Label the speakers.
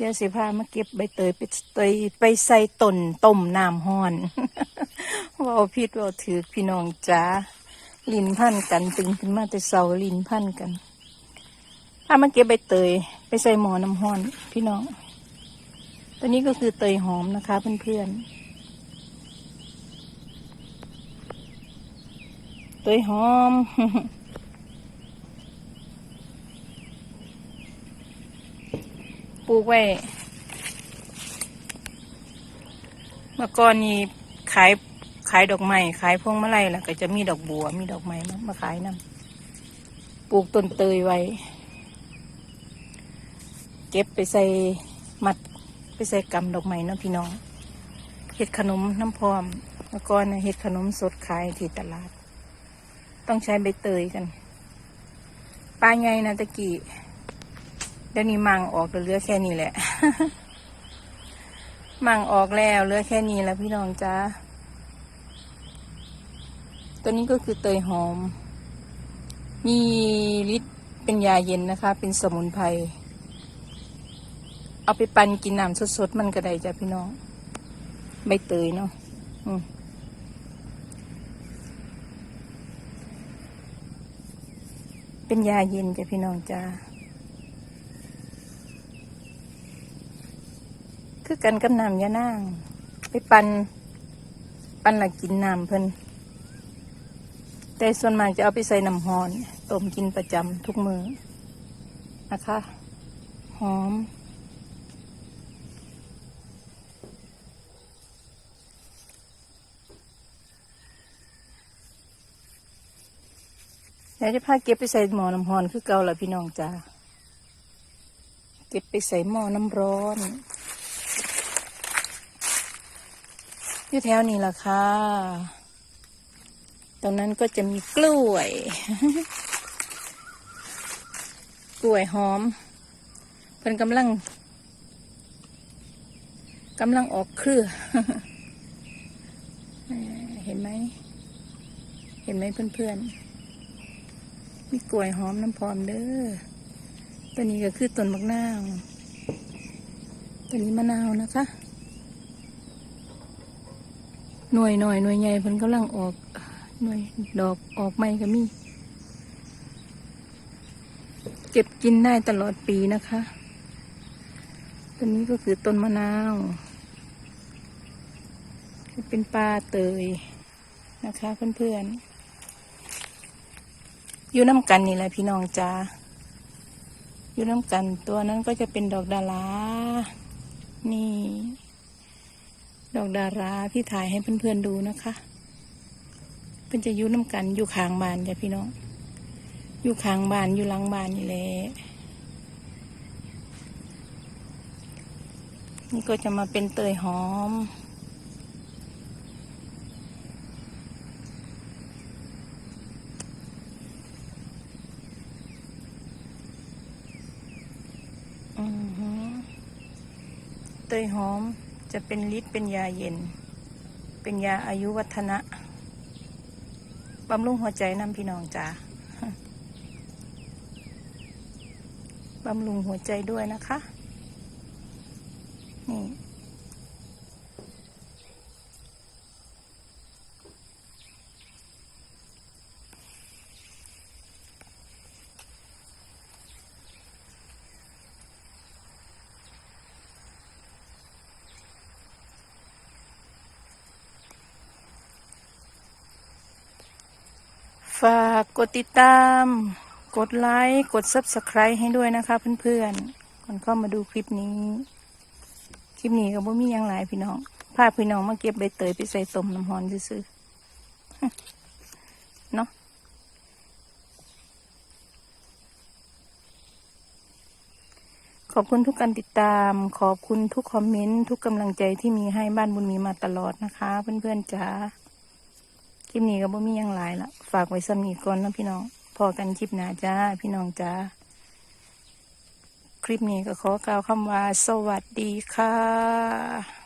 Speaker 1: ดี๋ยวสิพามาเก็บใบเตยไปเตยไปใส่ต้นต้มน้ำห้อนว่าพิษว่าถือพี่น้องจ้าลินพันกันตึงขึ้นมาแต่เสาลินพันกันพามาเก็บใบเตยไปใส่หมอน้ำห้อนพี่น้องตัวนี้ก็คือเตยหอมนะคะเพื่อนๆเตยหอม ปลูกไว้เมื่อก่อนนี้ขายขายดอกไม้ขายพวงมาลัยแล้วก็จะมีดอกบัว มีดอกไม้มาขายนํปลูกต้นเตยไว้ เก็บไปใส่มัดไปใส่กำดอกไม้เนาะพี่น้องเห็ดขนมน้ำพร้อมเมื่อก่อนเห็ดขนมสดขายที่ตลาด ต้องใช้ใบเตยกันปลาใหญ่นะตะกี้ ดี๋ยวนี้มังออกเหลือแค่นี้แหละ มังออกแล้วเหลือแค่นี้แล้วพี่น้องจ้าตัวนี้ก็คือเตยหอม มีฤทธิ์เป็นยาเย็นนะคะ เป็นสมุนไพร เอาไปปั่นกินน้ำสดๆ มันก็ได้จ้ะพี่น้อง ใบเตยเนาะเป็นยาเย็นจ้ะพี่น้องจ้า คือกันกับน้ำยานาง ไปปันปันหลักกินน้ำเพิ่นแต่ส่วนมากจะเอาไปใส่น้ำฮอนต้มกินประจำทุกมือนะคะ หอม เดี๋ยวจะพาเก็บไปใส่หม้อน้ำฮอนคือเก่าละพี่น้องจ้าเก็บไปใส่หม้อน้ำร้อน อยู่แถวนี้ล่ะค่ะ ตรงนั้นก็จะมีกล้วย กล้วยหอม เพิ่นกำลังกำลังออกเครือ เห็นไหม เห็นไหมเพื่อนๆ มีกล้วยหอมน้ำพร้อมเด้อตัวนี้ก็คือต้นมะนาว ตัวนี้มะนาวนะคะ หน่วยหน่อยหน่วยใหญ่เพิ่นกำลังออกหน่วยดอกออกใหม่ก็มี เก็บกินได้ตลอดปีนะคะตัวนี้ก็คือต้นมะนาวเป็นปลาเตยนะคะเพื่อนๆอยู่น้ำกันนี่แหละพี่น้องจ้าอยู่น้ำกันตัวนั้นก็จะเป็นดอกดารานี่ ดอกดาราพี่ถ่ายให้เพื่อนๆดูนะคะเพื่อนจะยู่น้ำกันอยู่ข้างบ้านจ้ะพี่น้อง อยู่ข้างบ้านอยู่หลังบ้านนี่แหละนี่ก็จะมาเป็นเตยหอม อือหือเตยหอม จะเป็นฤทธิ์เป็นยาเย็น เป็นยาอายุวัฒนะบำรุงหัวใจน้ำพี่น้องจ้าบำรุงหัวใจด้วยนะคะ นี่ ฝากกดติดตาม กดไลค์ กด Subscribe ให้ด้วยนะคะเพื่อนๆก่อนเข้ามาดูคลิปนี้ คลิปนี้ก็บ่มียังหลายพี่น้องพาพี่น้องมาเก็บใบเตยไปใส่ต้มน้ำฮอนซื่อๆเนาะขอบคุณทุกการติดตาม ขอบคุณทุกคอมเมนต์ ทุกกำลังใจที่มีให้บ้านบุญมีมาตลอดนะคะ เพื่อนๆจ้า คลิปนี้ก็บ่มียังหลายละฝากไว้สำนีก่อนนะพี่น้องพอกันคลิปหน้าจ้าพี่น้องจ้าคลิปนี้ก็ขอกล่าวคำว่า สวัสดีค่ะ